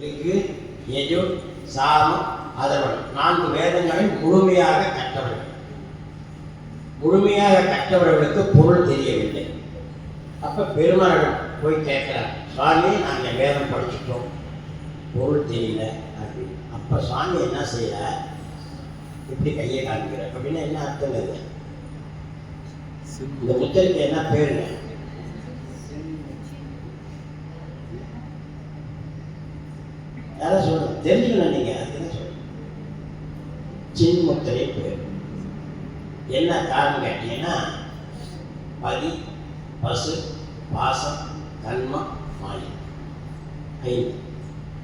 ரிக்கு எஜு சாமம் அதர்வன் நான்கு வேதங்களை முழுமையாக கற்றவர்கள் முழுமையாக கற்றவர்களுக்கு பொருள் தெரியவில்லை. அப்ப பெருமாளிடம் போய் கேட்குறார் சுவாமி நாங்கள் வேதம் படிச்சுட்டோம். பொருள் தெரியல. அப்படின்னு அப்ப சுவாமி என்ன செய்யறார் இப்படி கையை காண்கிறார். அப்படின்னா என்ன அர்த்தம் இது இந்த புத்தருக்கு என்ன பேருங்க? யாரும் சொல்லுங்க தெரிஞ்சுக்கணும் நீங்கள் அதுதான் சொல்லுங்க சின்முத்தரே பேர் என்ன காரணம் கேட்டீங்கன்னா பதி பசு பாசம் கண்மம் மாயை. ஐந்து.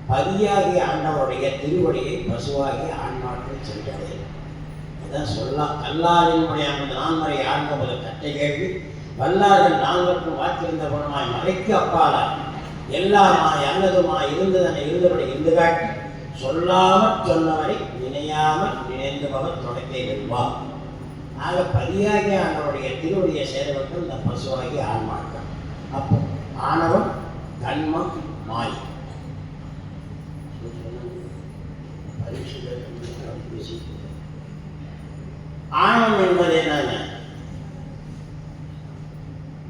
பதியாகிய ஆண்டவருடைய திருவடியை பசுவாகி ஆன்மாக்கள் சென்றதை அதான் சொல்லலாம். கல்லாரினுடைய அந்த நான்மறை ஆழ்ந்தபோது கட்டை கேள்வி வல்லார்கள் நான்கற்றும் வாக்கிருந்த குணமாய் மறைக்கு அப்பால எல்லாமாய் அல்லதுமாய் இருந்ததனை இருந்தபடி இருந்து காட்டி சொல்லாமல் சொன்னவரை நினையாமல் நினைந்தவர் தொடக்கை வெல்வார் ஆக பதியாகிய ஆண்டவருடைய திருவுடைய சேரவர்கள் இந்த பசுவாகி ஆன்மாக்கள். அப்போ ஆணவம் கண்மம் மாய். ஆணவம் என்பது என்னங்க?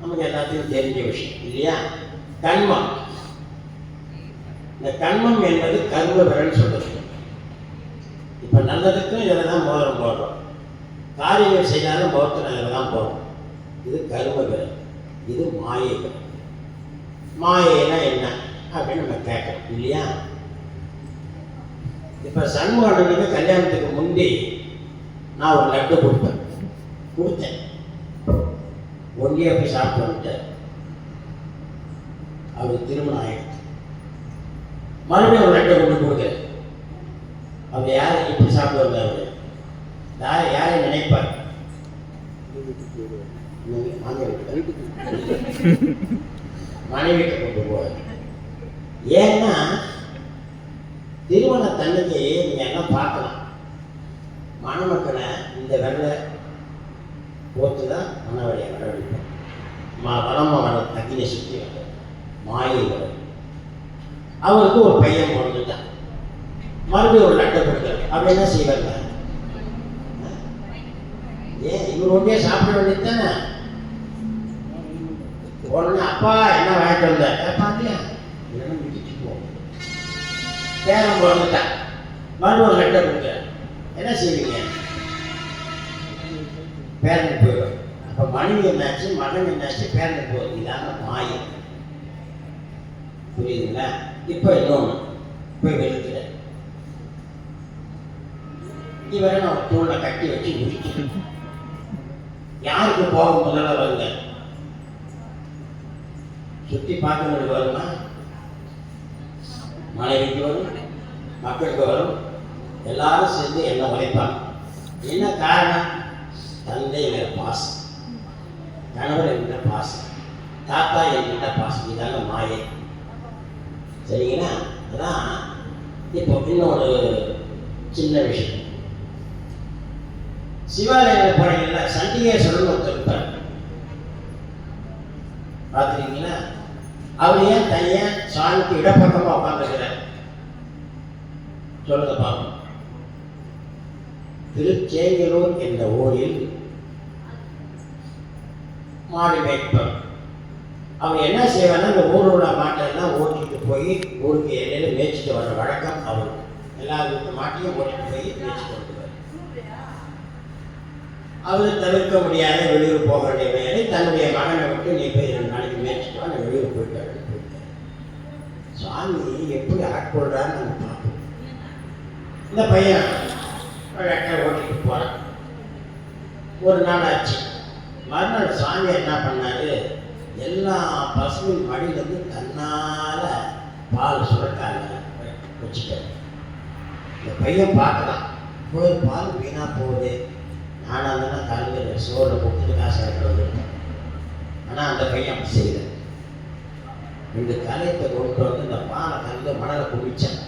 நமக்கு எல்லாத்தையும் தெரிஞ்ச விஷயம் இல்லையா? கண்மம் இந்த கண்மம் என்பது கர்ம விரல் சொல்லுது இப்போ நல்லதுக்கும் இதில் தான் மோதிரம் போடுறோம். காரியங்கள் செய்தாலும் முகத்தில் இதில் தான் போடுறோம். இது கர்ம விரல் இது மாயை விரல் மாயைனா என்ன? அப்படின்னு நம்ம கேட்கணும் இல்லையா? இப்போ சண்முகனுக்கு கல்யாணத்துக்கு முந்தி நான் ஒரு லட்டு கொடுப்பேன் கொடுத்தேன். ஒன்றியே போய் சாப்பிட்டு வந்துட்டேன். அவருக்கு திருமணம் ஆயிடுச்சு. மறுபடியும் ஒரு ரெண்டை கொண்டு கொடுக்குறேன் அவங்க யார் இப்படி சாப்பிட்டு வந்தார்? யார் யாரை நினைப்பார் வாங்க வீட்டுக்கு. கொண்டு போவார் ஏன்னா திருமண தன்னைக்கு நீங்க எல்லாம் பார்க்கலாம். மணமக்களை இந்த வெள்ளை போத்து தான் மனவழியை வரவழைப்போம் மா வளம வர அக்னியை சுற்றி வர மாயை வர அவருக்கு ஒரு பையன் பிறந்துட்டான். மறுபடியும் ஒரு லட்டை கொடுத்தாரு. அப்படி என்ன செய்வாங்க? ஏன் இவர் ஒன்றே சாப்பிட வேண்டியது தானே உடனே அப்பா என்ன வாங்கிட்டு வந்த? பார்த்தியா இல்லைன்னா மிதிச்சு பேரன் பிறந்துட்டான். மறுபடியும் ஒரு லட்டை கொடுக்குறாரு என்ன செய்வீங்க? பேரனுக்கு போயிடும். அப்போ மனைவி என்னாச்சு? மகன் என்னாச்சு? பேரனுக்கு போகுது இதான மாயம் புரியுதுங்களா இப்போ இன்னொன்று போய் வெளுக்கிற இவரை நான் தூளை கட்டி வச்சு முடிக்கிறேன் யாருக்கு போக முதல்ல வருங்க? சுற்றி பார்க்கறவங்களுக்கு வருமா? மனைவிக்கு வரும் மக்களுக்கு வரும். எல்லாரும் சேர்ந்து என்ன உழைப்பாங்க? என்ன காரணம்? தந்தை என்கிற பாசம். கணவர் என்கிற பாசம். தாத்தா என்கிற பாசம். இதாங்க மாயை. சரிங்களா? அதான் இப்போ இன்னொரு சின்ன விஷயம். சிவாலயம் போனீங்கல்ல சண்டிகேஸ்வரன் ஒருத்தர் இருப்பார் பார்த்துருக்கீங்களா? அவர் ஏன் தனியாக சாமிக்கு இடப்பட்டமாக உட்காந்துருக்கிறார் சொல்லுங்க பாப்போம். திருச்சேங்கலூர் என்ற ஊரில் மாடு மேய்ப்பர். அவர் என்ன செய்வான்னா இந்த ஊரோட மாட்டெல்லாம் ஓட்டி போய் ஊருக்கு இடையில மேய்ச்சிட்டு வர வழக்கம் அவருக்கு. எல்லா வீட்டு மாட்டையும் ஓட்டிட்டு போய் மேய்ச்சிட்டு வந்துடுவார். அவர் தவிர்க்க முடியாத வெளியூர் போக வேண்டிய வேலை தன்னுடைய மகனை விட்டு நீ போய் ரெண்டு நாளைக்கு மேய்ச்சிட்டு வா நான் வெளியூர் போயிட்டாரு போயிட்டாரு சுவாமி எப்படி ஆட்கொள்றான்னு நம்ம பார்ப்போம். இந்த பையன் வெட்டை ஓட்டிட்டு போகிறான் ஒரு நாள் ஆச்சு. மறுநாள் சாமி என்ன பண்ணாரு? எல்லா பசுவின் மடியிலேருந்து தன்னால் பால் சுரக்காங்க வச்சுட்டாரு இந்த பையன் பார்க்கலாம் போய் பால் வீணாக போகுது. நானாக தானே காலையில் சோறில் கொடுத்துட்டு காசு எடுத்து வந்துருக்கேன். ஆனால் அந்த பையன் அப்படி செய்யல. இந்த கலையத்தை கொண்டு வந்து இந்த பாலை கல்ல மணலை குமிச்சேன்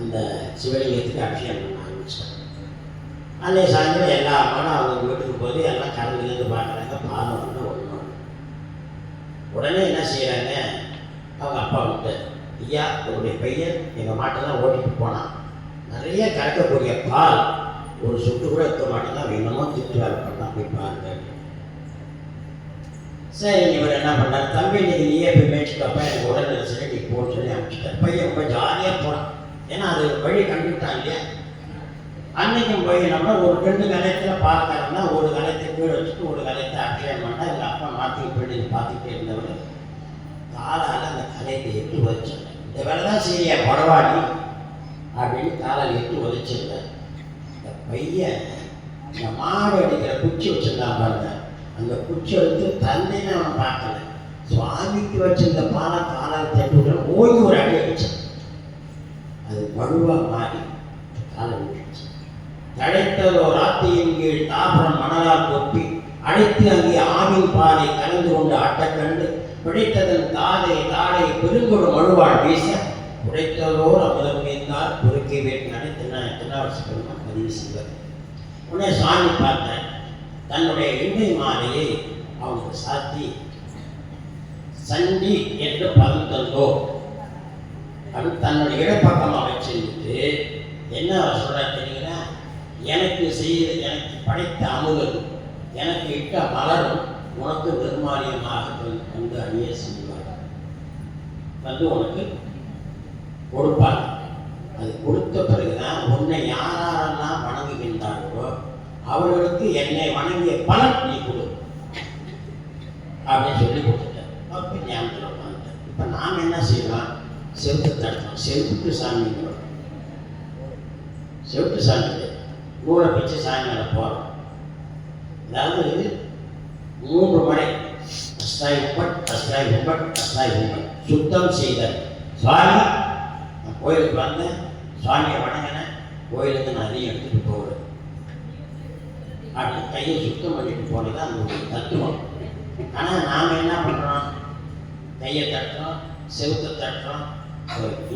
அந்த சிவலிங்கத்துக்கு அபிஷேகம் பண்ண அன்னைக்கு சாயந்தரம் எல்லா மனம் அவங்க வீட்டுக்கு போய் எல்லாம் கலந்துலேருந்து பார்க்குறாங்க பாலம் வந்து ஒன்று உடனே என்ன செய்கிறாங்க அவங்க அப்பா விட்டு ஐயா உங்களுடைய பையன் எங்கள் மாட்டெல்லாம் ஓட்டிட்டு போனான். நிறைய கறக்கக்கூடிய பால் ஒரு சுட்டு கூட இருக்க மாட்டேங்க அவன் இன்னமும் திட்டு வேலை பண்ணான் போய் பாருங்க. சரி இவர் என்ன பண்ணார்? தம்பி நீ நீயே போய் மேய்ச்சிக்கப்ப எனக்கு உடனே சரி நீ போன்னு சொல்லி அனுப்பிச்சிட்டார். பையன் ரொம்ப ஜாலியாக போனான். ஏன்னா அது வழி கண்டுட்டான் இல்லையா? அன்னைக்கும் போய் நம்ம ஒரு ரெண்டு கலையத்தில் பால் ஒரு கலையத்தை கீழே வச்சுட்டு ஒரு கலையத்தை அக்கியம் பண்ணால் எங்கள் அப்பா மாற்றி போயிட்டு பார்த்துக்கிட்டே இருந்தவர். காலால் அந்த கலையை எட்டு வச்சார் இந்த வேலை தான் சரியா பரவாடி அப்படின்னு காலால் எட்டு உதைச்சிருந்தார். இந்த பையன் இந்த மாடு அடிக்கிற குச்சி வச்சுருந்தான் பாருங்க. அந்த குச்சி எடுத்து தந்தைன்னு அவன் பார்க்கல. சுவாமிக்கு வச்சிருந்த பாலை காலால் தட்டி ஓய்வு ஒரு அடி அடிச்சான். அது வலுவாக மாறி காலை விட்டுச்சு தடைத்ததோ ராத்தியின் கீழ் தாபரம் மணலால் கொப்பி அழைத்து அங்கே ஆவின் பாலை கலந்து கொண்டு ஆட்டக்கண்டு பிடித்ததன் தாதை தாடை பெருங்கொடு மழுவாள் வீச உடைத்ததோர் அமுதம் மீந்தால் பொறுக்கை வேட்டினாலே தின்னா திருநாவரசு பெருமான் பதிவு செய்வார். உடனே சாமி பார்த்தேன் தன்னுடைய எண்ணெய் மாலையை அவங்க சாத்தி சண்டி என்று பதம் தந்தோ. அப்படின்னு தன்னுடைய இடப்பக்கமாக வச்சிருந்துட்டு என்ன அவர் சொல்றார் தெரியுங்களா எனக்கு செய்த எனக்கு படைத்த அமுதல் எனக்கு இட்ட மலரும் உனக்கு நிர்மாலியமாக வந்து- அணிய செய்வார் வந்து உனக்கு கொடுப்பார். அது கொடுத்த பிறகுதான் உன்னை யாரெல்லாம் வணங்குகின்றார்களோ அவர்களுக்கு என்னை வணங்கிய பலன் நீ கொடு. அப்படின்னு சொல்லி கொடுத்துட்டேன் அப்போ ஞாபகத்தில் உட்காந்துட்டேன் இப்போ நாம் என்ன செய்யலாம்? செவுத்து தட்டணும் செவுத்து சாமி செவுத்து சாமி நூலை பிச்சு சாமி போகிறோம் அதாவது மூன்று முறை அஸ்தாய் உப்பட் அஸ்தாய் உப்பட் அஸ்தாய் உப்பட் சுத்தம் செய்த சுவாமி. நான் கோயிலுக்கு வந்தேன். சுவாமியை வணங்கினேன். கோயிலுக்கு நான் அதையும் எடுத்துகிட்டு போகிறேன் அப்படி கையை சுத்தம் பண்ணிட்டு போனது அந்த ஒரு தத்துவம். ஆனால் நாம் என்ன பண்ணுறோம் கையை தட்டுறோம் செவுத்தை தட்டுறோம்.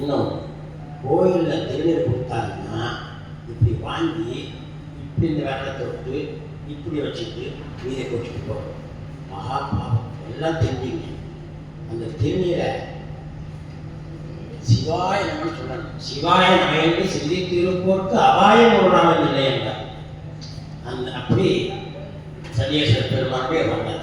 இன்னும் கோயிலில் திருநீர் கொடுத்தாங்கன்னா இப்படி வாங்கி இப்படி இந்த விரலை தொட்டு இப்படி வச்சுட்டு நீரை கொச்சிட்டு போகிறோம் மகா பாவம். எல்லாம் தெரிஞ்சுங்க. அந்த திருநீரை சிவாய நம்ம சொல்லணும். சிவாய நம சிந்தி சிந்தித்திருப்போருக்கு அபாயம் ஒரு நாளும் இல்லை என்றார். அந்த அப்படி சன்னியாசர் பெருமானுடைய வந்தார்